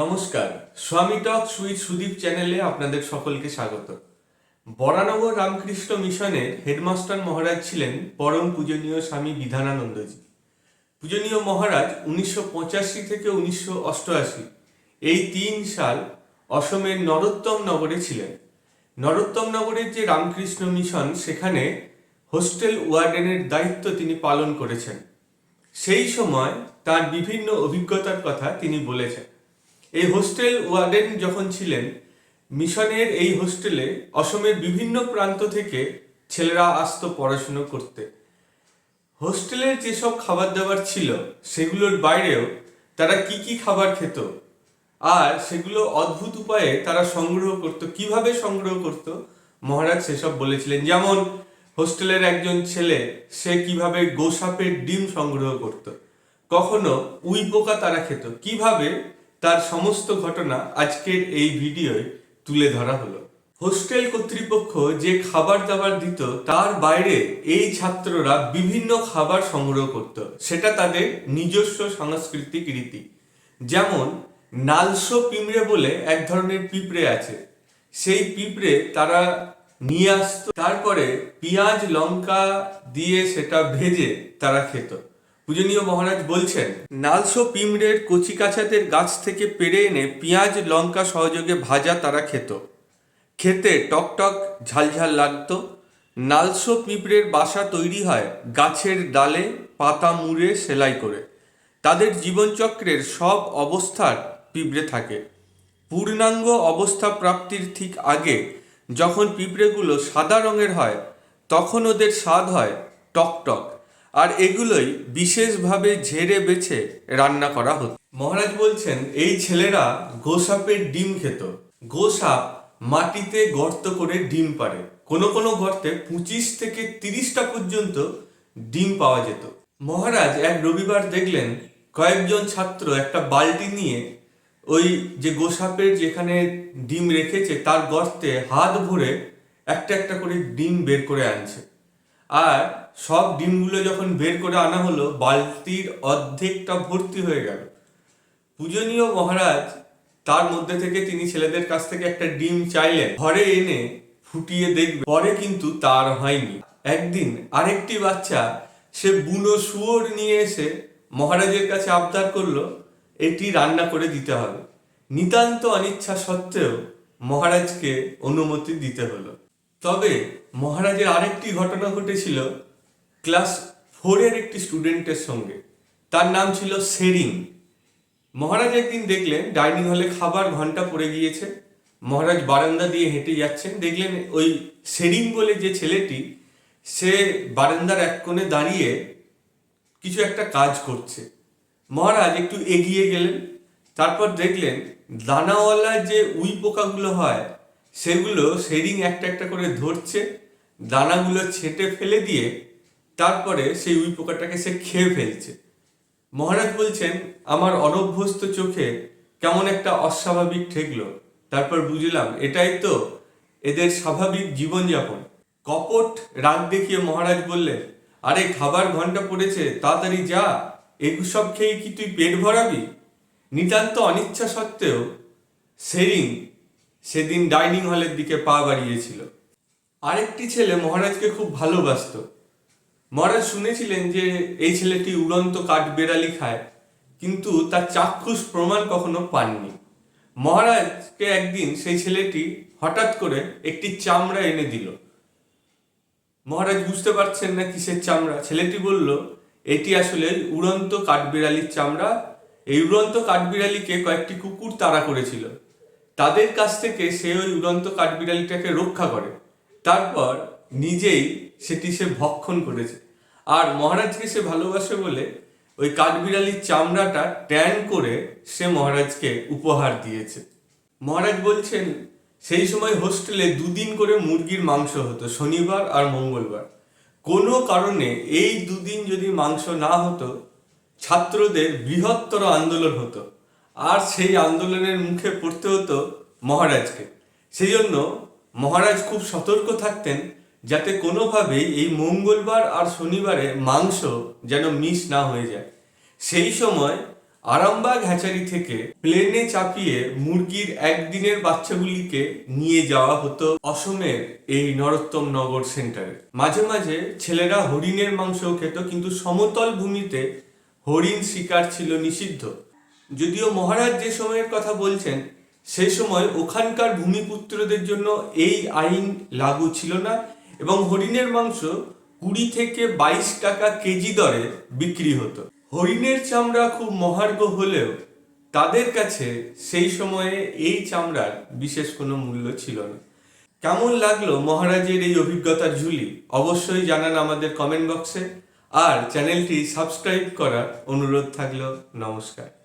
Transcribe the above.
নমস্কার, স্বামী টক সুইট সুদীপ চ্যানেলে আপনাদের সকলকে স্বাগত। বরানগর রামকৃষ্ণ মিশনের হেডমাস্টার মহারাজ ছিলেন পরম পূজনীয় স্বামী বিধানানন্দজি। পূজনীয় মহারাজ উনিশশো পঁচাশি থেকে উনিশশো অষ্টআশি, এই তিন সাল অসমের নরোত্তম নগরে ছিলেন। নরোত্তম নগরের যে রামকৃষ্ণ মিশন, সেখানে হোস্টেল ওয়ার্ডেনের দায়িত্ব তিনি পালন করেছেন। সেই সময় তার বিভিন্ন অভিজ্ঞতার কথা তিনি বলেছেন। এই হোস্টেল ওয়ার্ডেন যখন ছিলেন, মিশনের এই হোস্টেলে অসমের বিভিন্ন প্রান্ত থেকে ছেলেরা আসতো পড়াশুনো করতে। হোস্টেলের যেসব খাবার দাবার ছিল, সেগুলোর বাইরেও তারা কি কি খাবার খেত আর সেগুলো অদ্ভুত উপায়ে তারা সংগ্রহ করত, কীভাবে সংগ্রহ করত, মহারাজ সেসব বলেছিলেন। যেমন, হোস্টেলের একজন ছেলে, সে কীভাবে গোসাপের ডিম সংগ্রহ করত, কখনো উই পোকা তারা খেত, কীভাবে তার সমস্ত ঘটনা আজকের এই ভিডিওয় তুলে ধরা হলো। হোস্টেল কর্তৃপক্ষ যে খাবার দাবার দিত, তার বাইরে এই ছাত্ররা বিভিন্ন খাবার সংগ্রহ করত। সেটা তাদের নিজস্ব সাংস্কৃতিক রীতি। যেমন, নালসো পিঁপড়ে বলে এক ধরনের পিঁপড়ে আছে। সেই পিঁপড়ে তারা নিয়ে আসতো, তারপরে পেঁয়াজ, লঙ্কা দিয়ে সেটা ভেজে তারা খেত। পূজনীয় মহারাজ বলছেন, নালসো পিঁমড়ের কচি কাছাদের গাছ থেকে পেরে এনে পেঁয়াজ, লঙ্কা সহযোগে ভাজা তারা খেত। খেতে টকটক ঝালঝাল লাগতো। নালসো পিঁপড়ের বাসা তৈরি হয় গাছের ডালে পাতা মুড়ে সেলাই করে। তাদের জীবনচক্রের সব অবস্থার পিঁপড়ে থাকে। পূর্ণাঙ্গ অবস্থা প্রাপ্তির ঠিক আগে যখন পিঁপড়েগুলো সাদা রঙের হয়, তখন ওদের স্বাদ হয় টকটক আর এগুলোই বিশেষভাবে ঝেড়ে বেছে রান্না করা হতো। মহারাজ বলছেন, এই ছেলেরা গোসাপের ডিম খেত। গোসাপ মাটিতে গর্ত করে ডিম পারে কোনো কোনো গর্তে পঁচিশ থেকে তিরিশটা পর্যন্ত ডিম পাওয়া যেত। মহারাজ এক রবিবার দেখলেন, কয়েকজন ছাত্র একটা বালতি নিয়ে ওই যে গোসাপের যেখানে ডিম রেখেছে, তার গর্তে হাত ভরে একটা একটা করে ডিম বের করে আনছে। আর সব ডিমগুলো যখন বের করে আনা হলো, বালতির অর্ধেকটা ভর্তি হয়ে গেল। পূজনীয় মহারাজ তার মধ্যে থেকে তিনি ছেলেদের কাছ থেকে একটা ডিম চাইলেন। ঘরে এনে ফুটিয়ে দেখবে। পরে কিন্তু তার হয়নি। একদিন আরেকটি বাচ্চা সে বুনো শুয়োর নিয়ে এসে মহারাজের কাছে আবদার করল, এটি রান্না করে দিতে হবে। নিতান্ত অনিচ্ছা সত্ত্বেও মহারাজকে অনুমতি দিতে হলো। তবে মহারাজের আরেকটি ঘটনা ঘটেছিল ক্লাস ফোরের একটি স্টুডেন্টের সঙ্গে। তার নাম ছিল সেরিং মহারাজ একদিন দেখলেন, ডাইনিং হলে খাবার ঘণ্টা পড়ে গিয়েছে। মহারাজ বারান্দা দিয়ে হেঁটে যাচ্ছেন। দেখলেন ওই সেরিং বলে যে ছেলেটি, সে বারান্দার এক কোণে দাঁড়িয়ে কিছু একটা কাজ করছে। মহারাজ একটু এগিয়ে গেলেন, তারপর দেখলেন, দানাওয়ালা যে উই পোকাগুলো হয় সেগুলো সেরিং একটা একটা করে ধরছে, দানাগুলো ছেটে ফেলে দিয়ে তারপরে সেই উই পোকাটাকে সে খেয়ে ফেলছে। মহারাজ বলছেন, আমার অনভ্যস্ত চোখে কেমন একটা অস্বাভাবিক ঠেকলো। তারপর বুঝলাম, এটাই তো এদের স্বাভাবিক জীবনযাপন। কপট রাগ দেখিয়ে মহারাজ বললেন, আরে খাবার ঘণ্টা পড়েছে, তাড়াতাড়ি যা এসব খেয়ে কি তুই পেট ভরাবি? নিতান্ত অনিচ্ছা সত্ত্বেও সেরিং সেদিন ডাইনিং হলের দিকে পা বাড়িয়েছিল। আরেকটি ছেলে মহারাজকে খুব ভালোবাসতো। মহারাজ শুনেছিলেন যে এই ছেলেটি উড়ন্ত কাঠ বেড়ালি খায়, কিন্তু তার চাক্ষুষ প্রমাণ কখনো পাননি। মহারাজকে একদিন সেই ছেলেটি হঠাৎ করে একটি চামড়া এনে দিল। মহারাজ বুঝতে পারছেন না কিসের চামড়া। ছেলেটি বলল, এটি আসলে উড়ন্ত কাঠবিড়ালির চামড়া। এই উড়ন্ত কাঠবিড়ালিকে কয়েকটি কুকুর তাড়া করেছিল। তাদের কাছ থেকে সে ওই উড়ন্ত কাঠবিড়ালিটাকে রক্ষা করে। তারপর নিজেই সেটি সে ভক্ষণ করেছে। আর মহারাজকে সে ভালোবাসে বলে ওই কাঠবিড়ালির চামড়াটা ট্যান করে সে মহারাজকে উপহার দিয়েছে। মহারাজ বলছেন, সেই সময় হোস্টেলে দুদিন করে মুরগির মাংস হতো, শনিবার আর মঙ্গলবার। কোনো কারণে এই দুদিন যদি মাংস না হতো, ছাত্রদের বৃহত্তর আন্দোলন হতো। আর সেই আন্দোলনের মুখে পড়তে হতো মহারাজকে। সেই জন্য মহারাজ খুব সতর্ক থাকতেন যাতে কোনোভাবেই এই মঙ্গলবার আর শনিবারে মাংস যেন মিস না হয়ে যায়। সেই সময় আরামবাগ হ্যাচারি থেকে প্লেনে চাপিয়ে মুরগির একদিনের বাচ্চাগুলিকে নিয়ে যাওয়া হতো অসমের এই নরোত্তম নগর সেন্টারে। মাঝে মাঝে ছেলেরা হরিণের মাংসও খেত, কিন্তু সমতল ভূমিতে হরিণ শিকার ছিল নিষিদ্ধ। যদিও মহারাজ যে সময়ের কথা বলছেন সেই সময় ওখানকার ভূমিপুত্রদের জন্য এই আইন লাগু ছিল না এবং হরিণের মাংস কুড়ি থেকে বাইশ টাকা কেজি দরে বিক্রি হতো। হরিণের চামড়া খুব মহার্ঘ হলেও তাদের কাছে সেই সময়ে এই চামড়ার বিশেষ কোনো মূল্য ছিল না। কেমন লাগল মহারাজের এই অভিজ্ঞতার ঝুলি? অবশ্যই জানান আমাদের কমেন্ট বক্সে। আর চ্যানেলটি সাবস্ক্রাইব করার অনুরোধ থাকল। নমস্কার।